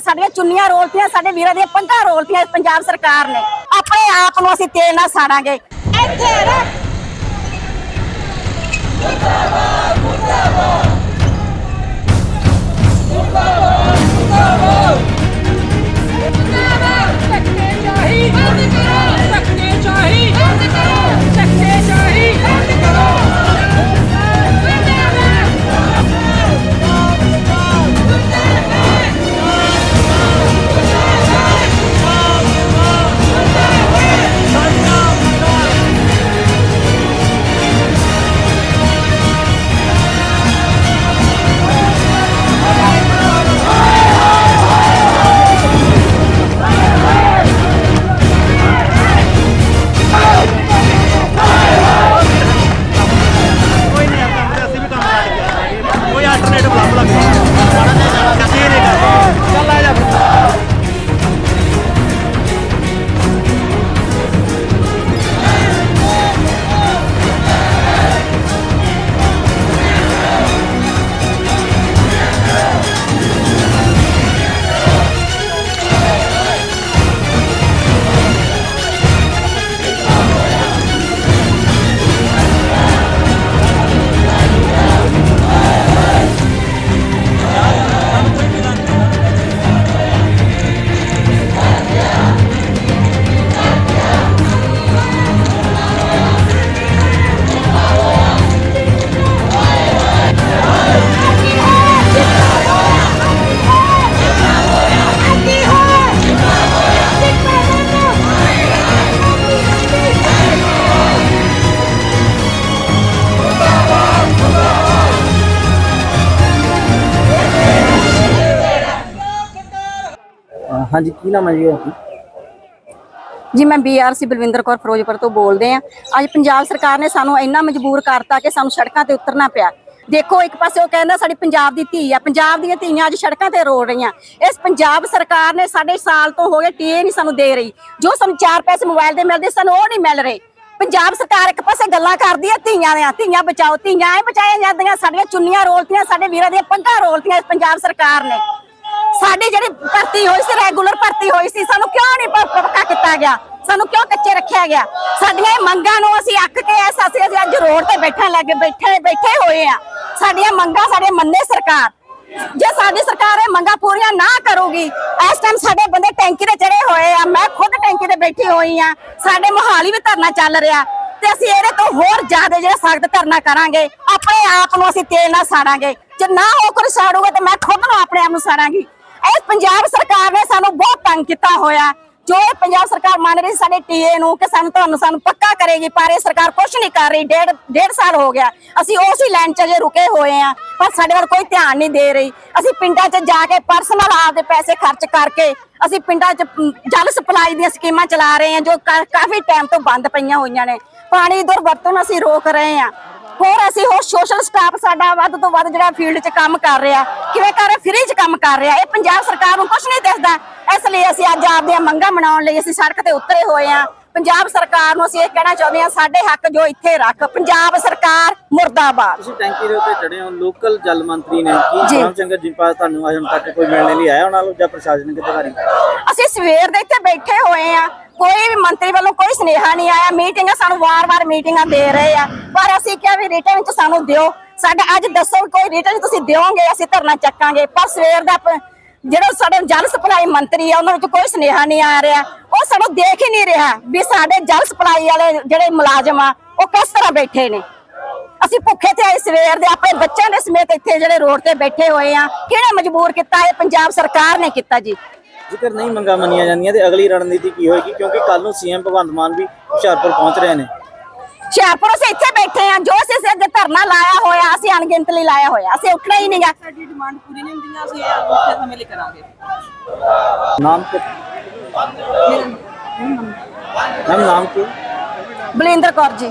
ਸਾਡੀਆਂ ਚੁੰਨੀਆਂ ਰੋਲਤੀਆਂ ਸਾਡੇ ਵੀਰਾਂ ਦੀਆਂ ਪੱਗਾਂ ਰੋਲਤੀਆਂ ਪੰਜਾਬ ਸਰਕਾਰ ਨੇ। ਆਪਣੇ ਆਪ ਨੂੰ ਅਸੀਂ ਤੇਲ ਨਾਲ ਸਾੜਾਂਗੇ। ਇੱਥੇ ਰੱਖ। ਧੱਕੇ ਹਾਂਜੀ, ਕੀ ਨਾਮ ਹੈ ਜੀ ਆਪਣਾ? ਜੀ, ਮੈਂ ਬੀਆਰਸੀ ਬਲਵਿੰਦਰ ਕੌਰ ਫਿਰੋਜ਼ਪੁਰ ਤੋਂ ਬੋਲਦੇ ਆ ਅੱਜ ਪੰਜਾਬ ਸਰਕਾਰ ਨੇ ਸਾਨੂੰ ਇੰਨਾ ਮਜਬੂਰ ਕਰਤਾ ਕਿ ਸਾਨੂੰ ਸੜਕਾਂ ਤੇ ਉਤਰਨਾ ਪਿਆ। ਦੇਖੋ, ਇੱਕ ਪਾਸੇ ਉਹ ਕਹਿੰਦਾ ਸਾਡੀ ਪੰਜਾਬ ਦੀ ਧੀ ਆ। ਪੰਜਾਬ ਦੀਆਂ ਧੀਆਂ ਅੱਜ ਸੜਕਾਂ ਤੇ ਰੋਲ ਰਹੀਆਂ। ਇਸ ਪੰਜਾਬ ਸਰਕਾਰ ਨੇ ਸਾਡੇ ਸਾਲ ਤੋਂ ਹੋ ਗਏ ਟੀਏ ਨਹੀਂ ਸਾਨੂੰ ਦੇ ਰਹੀ। ਜੋ ਸਾਨੂੰ ਚਾਰ ਪੈਸੇ ਮੋਬਾਈਲ ਦੇ ਮਿਲਦੇ, ਸਾਨੂੰ ਉਹ ਨਹੀਂ ਮਿਲ ਰਹੇ। ਪੰਜਾਬ ਸਰਕਾਰ ਇੱਕ ਪਾਸੇ ਗੱਲਾਂ ਕਰਦੀ ਹੈ ਧੀਆਂ ਦੀਆਂ, ਧੀਆਂ ਬਚਾਓ, ਧੀਆਂ ਐ ਬਚਾਈਆਂ ਜਾਂਦੀਆਂ, ਸਾਡੀਆਂ ਚੁੰਨੀਆਂ ਰੋਲਤੀਆਂ, ਸਾਡੇ ਵੀਰਾਂ ਦੀਆਂ ਪੱਗਾਂ ਰੋਲਤੀਆਂ ਇਸ ਪੰਜਾਬ ਸਰਕਾਰ ਨੇ। ਸਾਡੀ ਜਿਹੜੀ ਭਰਤੀ ਹੋਈ ਸੀ ਰੈਗੂਲਰ ਭਰਤੀ ਹੋਈ ਸੀ, ਸਾਨੂੰ ਕਿਉਂ ਨਹੀਂ ਪੱਕਾ ਕੀਤਾ ਗਿਆ? ਸਾਨੂੰ ਕਿਉਂ ਕੱਚੇ ਰੱਖਿਆ ਗਿਆ? ਸਾਡੀਆਂ ਇਹ ਮੰਗਾਂ ਨੂੰ ਅਸੀਂ ਅੱਕ ਕੇ ਐਸ ਅਸੀਂ ਅੱਜ ਰੋਡ ਤੇ ਬੈਠਣ ਲੱਗੇ ਬੈਠੇ ਬੈਠੇ ਹੋਏ ਆ। ਸਾਡੀਆਂ ਮੰਗਾਂ ਸਾਡੇ ਮੰਨੇ ਸਰਕਾਰ। ਜੇ ਸਾਡੀ ਸਰਕਾਰ ਇਹ ਮੰਗਾਂ ਪੂਰੀਆਂ ਨਾ ਕਰੂਗੀ, ਇਸ ਟਾਈਮ ਸਾਡੇ ਬੰਦੇ ਟੈਂਕੀ ਤੇ ਚੜੇ ਹੋਏ ਆ। ਮੈਂ ਖੁਦ ਟੈਂਕੀ ਤੇ ਬੈਠੀ ਹੋਈ ਆ। ਸਾਡੇ ਮੋਹਾਲੀ ਵੀ ਧਰਨਾ ਚੱਲ ਰਿਹਾ। ਤੇ ਅਸੀਂ ਇਹਦੇ ਤੋਂ ਹੋਰ ਜ਼ਿਆਦਾ ਜਿਹੜਾ ਸਖਤ ਧਰਨਾ ਕਰਾਂਗੇ, ਆਪਣੇ ਆਪ ਨੂੰ ਅਸੀਂ ਤੇਲ ਨਾਲ ਸਾੜਾਂਗੇ। ਜੇ ਨਾ ਉਹ ਕੋਈ ਸਾੜੂਗੇ ਤੇ ਮੈਂ ਖੁਦ ਨੂੰ ਆਪਣੇ ਆਪ ਨੂੰ ਸਾੜਾਂਗੀ। ਇਸ ਪੰਜਾਬ ਸਰਕਾਰ ਨੇ ਸਾਨੂੰ ਬਹੁਤ ਤੰਗ ਕੀਤਾ ਹੋਇਆ ਜੋ ਪੰਜਾਬ ਸਰਕਾਰ ਮੰਨ ਰਹੀ ਸੀ ਸਾਡੇ ਟੀਏ ਨੂੰ ਕਿ ਸਾਨੂੰ ਤੁਹਾਨੂੰ ਸਾਨੂੰ ਪੱਕਾ ਕਰੇਗੀ, ਪਰ ਇਹ ਸਰਕਾਰ ਕੁਝ ਨਹੀਂ ਕਰ ਰਹੀ। ਡੇਢ ਡੇਢ ਸਾਲ ਹੋ ਗਿਆ। ਅਸੀਂ ਉਸੇ ਲਾਈਨ 'ਚ ਜੇ ਰੁਕੇ ਹੋਏ ਆ ਪਰ ਸਾਡੇ ਵੱਲ ਕੋਈ ਧਿਆਨ ਨਹੀਂ ਦੇ ਰਹੀ। ਅਸੀਂ ਪਿੰਡਾਂ 'ਚ ਜਾ ਕੇ ਪਰਸਨਲ ਆਪਦੇ ਪੈਸੇ ਖਰਚ ਕਰਕੇ ਅਸੀਂ ਪਿੰਡਾਂ 'ਚ ਜਲ ਸਪਲਾਈ ਦੀਆਂ ਸਕੀਮਾਂ ਚਲਾ ਰਹੇ ਹਾਂ, ਜੋ ਕਾ- ਕਾਫੀ ਟਾਈਮ ਤੋਂ ਬੰਦ ਪਈਆਂ ਹੋਈਆਂ ਨੇ। ਪਾਣੀ ਦੁਰਵਰਤੋਂ ਅਸੀਂ ਰੋਕ ਰਹੇ ਹਾਂ। ਹੋਰ ਅਸੀਂ ਹੋਰ ਸੋਸ਼ਲ ਸਟਾਫ ਸਾਡਾ ਵੱਧ ਤੋਂ ਵੱਧ ਜਿਹੜਾ ਫੀਲਡ 'ਚ ਕੰਮ ਕਰ ਰਿਹਾ, ਕਿਵੇਂ ਕਰ ਰਿਹਾ ਫ੍ਰੀ 'ਚ ਕੰਮ ਕਰ ਰਿਹਾ, ਇਹ ਪੰਜਾਬ ਸਰਕਾਰ ਨੂੰ ਕੁਝ ਨਹੀਂ ਦਿਸਦਾ। ਇਸ ਲਈ ਅਸੀਂ ਅੱਜ ਆਪਦੀਆਂ ਮੰਗਾਂ ਮਨਾਉਣ ਲਈ ਅਸੀਂ ਸੜਕ ਤੇ ਉਤਰੇ ਹੋਏ ਆ ਪੰਜਾਬ ਸਰਕਾਰ ਨੂੰ ਅਸੀਂ ਇਹ ਕਹਿਣਾ ਚਾਹੁੰਦੇ ਹਾਂ ਸਾਡੇ ਹੱਕ ਜੋ ਇੱਥੇ ਰੱਖ। ਪੰਜਾਬ ਸਰਕਾਰ ਮੁਰਦਾਬਾਦ। ਤੁਸੀਂ ਟੈਂਕੀ ਦੇ ਉੱਤੇ ਚੜੇ ਹੋ ਲੋਕਲ ਜਲ ਮੰਤਰੀ ਨੇ ਜੀ। ਕੀ ਰਾਮ ਚੰਦਰ ਜੀ ਪਾਸ ਤੁਹਾਨੂੰ ਅਜੇ ਤੱਕ ਕੋਈ ਮਿਲਣੇ ਲਈ ਆਇਆ ਉਹਨਾਂ ਨੂੰ ਜਾਂ ਪ੍ਰਸ਼ਾਸਨਿਕ ਅਧਿਕਾਰੀ ਅਸੀਂ ਸਵੇਰ ਦੇ ਇੱਥੇ ਬੈਠੇ ਹੋਏ ਆ ਕੋਈ ਵੀ ਮੰਤਰੀ ਵੱਲੋਂ ਕੋਈ ਸੁਨੇਹਾ ਨਹੀਂ ਆਇਆ। ਮੀਟਿੰਗਾਂ ਸਾਨੂੰ ਵਾਰ-ਵਾਰ ਮੀਟਿੰਗਾਂ ਦੇ ਰਹੇ ਆ। ਪਰ ਅਸੀਂ ਕਿਹਾ ਵੀ ਰਿਟਰਨ ਚ ਸਾਨੂੰ ਦਿਓ। ਸਾਡਾ ਅੱਜ ਦੱਸੋ ਵੀ ਕੋਈ ਰਿਟਰਨ ਤੁਸੀਂ ਦਿਓਗੇ ਅਸੀਂ ਧਰਨਾ ਚੱਕਾਂਗੇ। ਪਰ ਸਵੇਰ ਦਾ ਪ- ਜਿਹੜਾ ਸਾਡੇ ਜਲ ਸਪਲਾਈ ਮੰਤਰੀ ਆ ਉਹਨਾਂ ਵਿੱਚ ਕੋਈ ਸੁਨੇਹਾ ਨਹੀਂ ਆ ਰਿਹਾ। ਉਹ ਸਾਨੂੰ ਦੇਖ ਹੀ ਨਹੀਂ ਰਿਹਾ ਵੀ ਸਾਡੇ ਜਲ ਸਪਲਾਈ ਵਾਲੇ ਜਿਹੜੇ ਮੁਲਾਜ਼ਮ ਆ ਉਹ ਕਿਸ ਤਰ੍ਹਾਂ ਬੈਠੇ ਨੇ। ਅਸੀਂ ਭੁੱਖੇ ਤੇ ਆਏ ਸਵੇਰ ਦੇ ਆਪਣੇ ਬੱਚਿਆਂ ਦੇ ਸਮੇਤ ਇੱਥੇ ਜਿਹੜੇ ਰੋਡ ਤੇ ਬੈਠੇ ਹੋਏ ਆ ਕਿਹਨੇ ਮਜਬੂਰ ਕੀਤਾ ਇਹ ਪੰਜਾਬ ਸਰਕਾਰ ਨੇ ਕੀਤਾ ਜੀ? ਜੇਕਰ ਨਹੀਂ ਮੰਗਾਂ ਮੰਨੀਆਂ ਜਾਂਦੀਆਂ ਤੇ ਅਗਲੀ ਰਣਨੀਤੀ ਕੀ ਹੋਏਗੀ? ਕਿਉਂਕਿ ਕੱਲ ਨੂੰ ਸੀਐਮ ਭਗਵੰਤ ਮਾਨ ਵੀ ਹੁਸ਼ਿਆਰਪੁਰ ਪਹੁੰਚ ਰਹੇ ਨੇ। ਹੁਸ਼ਿਆਰਪੁਰ ਅਸੀਂ ਇੱਥੇ ਬੈਠੇ ਆ ਜੋ ਅਸੀਂ ਅੱਗੇ ਧਰਨਾ ਲਾਇਆ ਅਸੀਂ ਅਣਗਿਣਤ ਲਈ ਲਾਇਆ ਹੋਇਆ। ਅਸੀਂ ਉੱਠਣਾ ਹੀ ਨਹੀਂਗਾ। ਸਾਡੀ ਡਿਮਾਂਡ ਪੂਰੀ ਨਹੀਂ ਹੁੰਦੀਆਂ ਅਸੀਂ ਇਹ ਉੱਥੇ ਸਮੇਂ ਲਈ ਕਰਾਂਗੇ। ਨਾਮ ਕੀ? ਮੈਮ ਨਾਮ ਕੀ? ਬਲਿੰਦਰ ਕੌਰ ਜੀ।